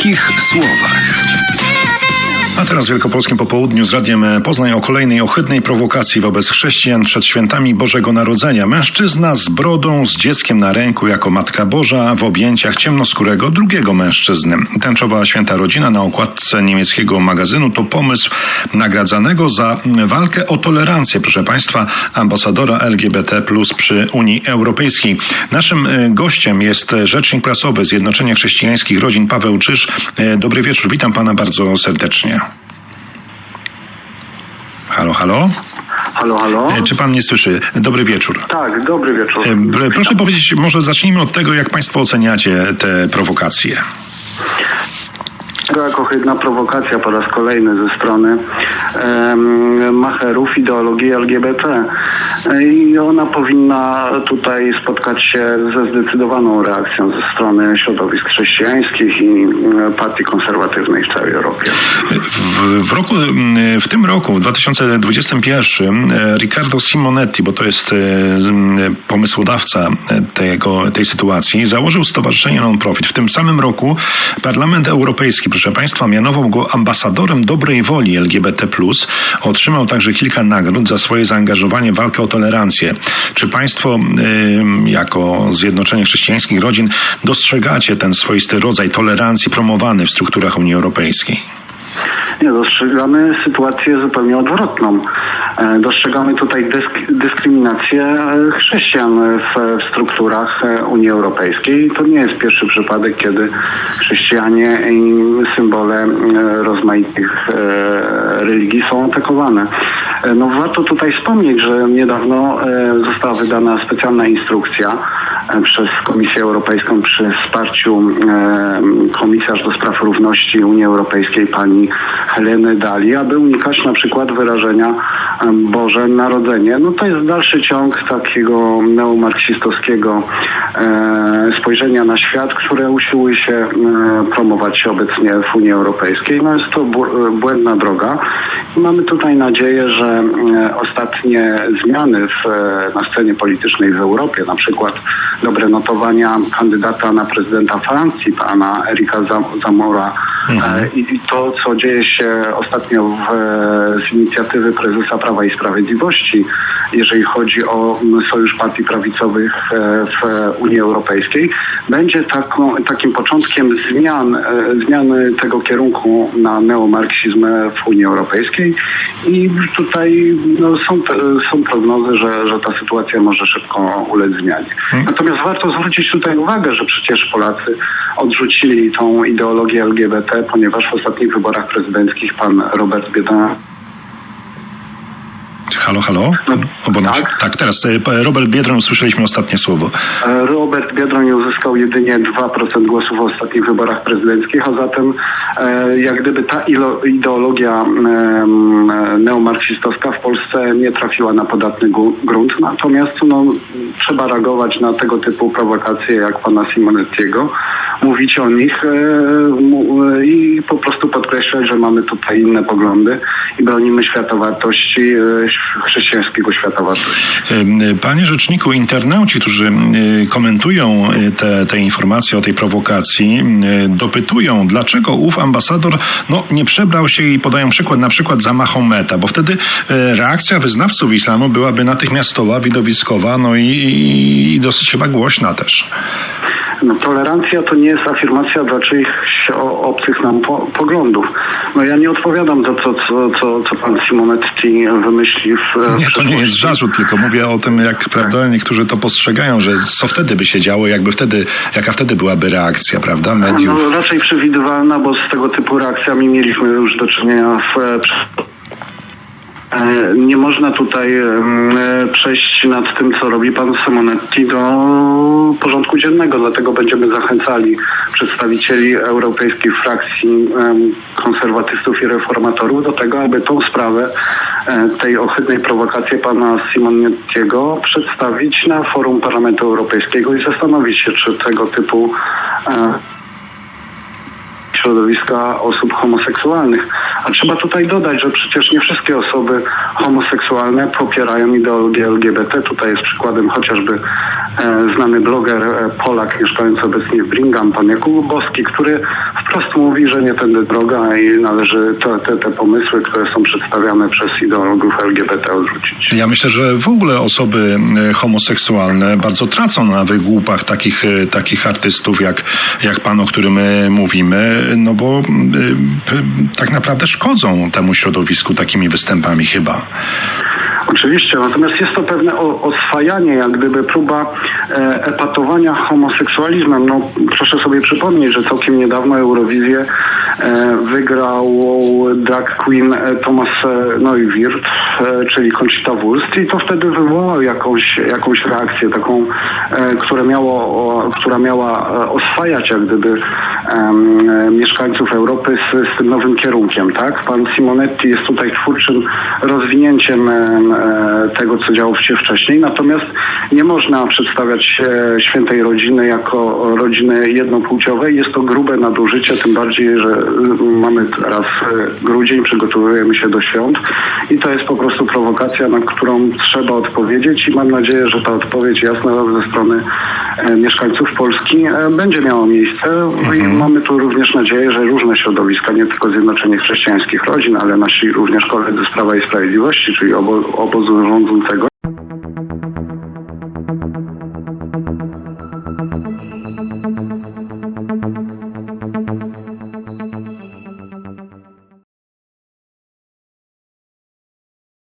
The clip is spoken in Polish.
krótkich słowach. A teraz w Wielkopolskim Popołudniu z Radiem Poznań o kolejnej ohydnej prowokacji wobec chrześcijan przed świętami Bożego Narodzenia. Mężczyzna z brodą, z dzieckiem na ręku jako Matka Boża w objęciach ciemnoskórego drugiego mężczyzny. Tęczowa święta rodzina na okładce niemieckiego magazynu to pomysł nagradzanego za walkę o tolerancję, proszę Państwa, ambasadora LGBT przy Unii Europejskiej. Naszym e, gościem jest rzecznik prasowy Zjednoczenia Chrześcijańskich Rodzin Paweł Czyż. E, dobry wieczór, witam Pana bardzo serdecznie. Halo, halo? Halo, halo? E, Czy pan mnie słyszy? Dobry wieczór. Tak, dobry wieczór. E, Proszę powiedzieć, może zacznijmy od tego, jak państwo oceniacie te prowokacje. To jako ohydna prowokacja po raz kolejny ze strony macherów ideologii LGBT. I ona powinna tutaj spotkać się ze zdecydowaną reakcją ze strony środowisk chrześcijańskich i e, partii konserwatywnej w całej Europie. W, w, roku, w tym roku, w 2021, e, Riccardo Simonetti, bo to jest e, pomysłodawca tego, tej sytuacji, założył stowarzyszenie non-profit. W tym samym roku Parlament Europejski, proszę Państwa, mianował go ambasadorem dobrej woli LGBT+. Otrzymał także kilka nagród za swoje zaangażowanie w walkę o tolerancję. Czy Państwo, jako Zjednoczenie Chrześcijańskich Rodzin, dostrzegacie ten swoisty rodzaj tolerancji promowany w strukturach Unii Europejskiej? Nie, dostrzegamy sytuację zupełnie odwrotną. E, Dostrzegamy tutaj dysk- dyskryminację e, chrześcijan w, w strukturach e, Unii Europejskiej. To nie jest pierwszy przypadek, kiedy chrześcijanie i symbole rozmaitych religii są atakowane. No warto tutaj wspomnieć, że niedawno została wydana specjalna instrukcja przez Komisję Europejską przy wsparciu komisarz do spraw równości Unii Europejskiej pani Heleny Dali, aby unikać na przykład wyrażenia Boże Narodzenie. No to jest dalszy ciąg takiego neomarksistowskiego e, spojrzenia na świat, które usiłuje się e, promować obecnie w Unii Europejskiej. No jest to błędna droga. Mamy tutaj nadzieję, że e, ostatnie zmiany w, e, na scenie politycznej w Europie, na przykład dobre notowania kandydata na prezydenta Francji, pana Erika Zam- Zamora e, i to, co dzieje się ostatnio w, z inicjatywy prezesa Prawa i Sprawiedliwości, jeżeli chodzi o Sojusz Partii Prawicowych w Unii Europejskiej, będzie taką, takim początkiem zmian, zmiany tego kierunku na neomarksizm w Unii Europejskiej i tutaj no, są, te- są prognozy, że, że ta sytuacja może szybko ulec zmianie. Natomiast warto zwrócić tutaj uwagę, że przecież Polacy odrzucili tą ideologię LGBT, ponieważ w ostatnich wyborach prezydenckich pan Robert Biedron Halo, halo? O, bo nam się- tak. tak, teraz e, Robert Biedron, usłyszeliśmy ostatnie słowo. E, Robert Biedroń uzyskał jedynie 2% głosów w ostatnich wyborach prezydenckich, a zatem e, jak gdyby ta ideologia neomarksistowska w Polsce nie trafiła na podatny grunt. Natomiast no, trzeba reagować na tego typu prowokacje jak pana Simonettiego, mówić o nich e, e, i po prostu podkreślać, że mamy tutaj inne poglądy i bronimy światowartości, e, chrześcijańskiego światowartości. Ym, Panie rzeczniku, internauci, którzy komentują te, te informacje o tej prowokacji, dopytują, dlaczego ów ambasador no, nie przebrał się i podają przykład na przykład za Mahometa, bo wtedy reakcja wyznawców islamu byłaby natychmiastowa, widowiskowa, no i, i dosyć chyba głośna też. No, tolerancja to nie jest afirmacja dla czyichś obcych nam po, poglądów. No ja nie odpowiadam za to, co, co, co pan Simonetti wymyśli w Nie, w to nie jest zarzut, tylko mówię o tym, jak prawda, niektórzy to postrzegają, że co wtedy by się działo, jakby wtedy, jaka wtedy byłaby reakcja, prawda, mediów. No, raczej przewidywalna, bo z tego typu reakcjami mieliśmy już do czynienia w e, E, Nie można tutaj e, przejść nad tym, co robi pan Simonetti do porządku dziennego, dlatego będziemy zachęcali przedstawicieli europejskiej frakcji em, konserwatystów i reformatorów do tego, aby tą sprawę e, tej ohydnej prowokacji pana Simonettiego przedstawić na forum Parlamentu Europejskiego i zastanowić się, czy tego typu e, środowiska osób homoseksualnych. A trzeba tutaj dodać, że przecież nie wszystkie osoby homoseksualne popierają ideologię LGBT. Tutaj jest przykładem chociażby znany bloger e, Polak mieszkający obecnie w Bringham, pan Jakub Boski, który wprost mówi, że nie tędy droga i należy te, te, te pomysły, które są przedstawiane przez ideologów LGBT odrzucić. Ja myślę, że w ogóle osoby e, homoseksualne bardzo tracą na wygłupach takich, e, takich artystów jak, jak pan, o którym my mówimy, no bo e, tak naprawdę szkodzą temu środowisku takimi występami chyba. Oczywiście, natomiast jest to pewne oswajanie, jak gdyby próba e, epatowania homoseksualizmem. No, proszę sobie przypomnieć, że całkiem niedawno Eurowizję e, wygrał drag queen e, Thomas Neuwirth, czyli Conchita Wurst i to wtedy wywołało jakąś, jakąś reakcję taką, która, miało, która miała oswajać jak gdyby mieszkańców Europy z, z tym nowym kierunkiem, tak? Pan Simonetti jest tutaj twórczym rozwinięciem em, tego, co działo się wcześniej, natomiast nie można przedstawiać e, świętej rodziny jako rodziny jednopłciowej. Jest to grube nadużycie, tym bardziej, że y, mamy teraz e, grudzień, przygotowujemy się do świąt i to jest po prostu prowokacja, na którą trzeba odpowiedzieć i mam nadzieję, że ta odpowiedź jasna ze strony e, mieszkańców Polski e, będzie miała miejsce. I mamy tu również nadzieję, że różne środowiska, nie tylko Zjednoczenie Chrześcijańskich Rodzin, ale nasi również koledzy z Prawa i Sprawiedliwości, czyli obo, obozu rządzącego,